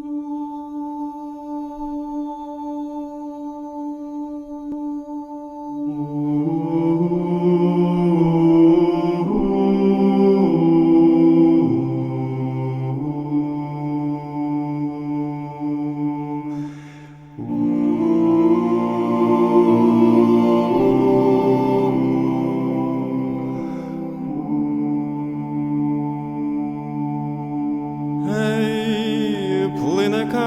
Ooh.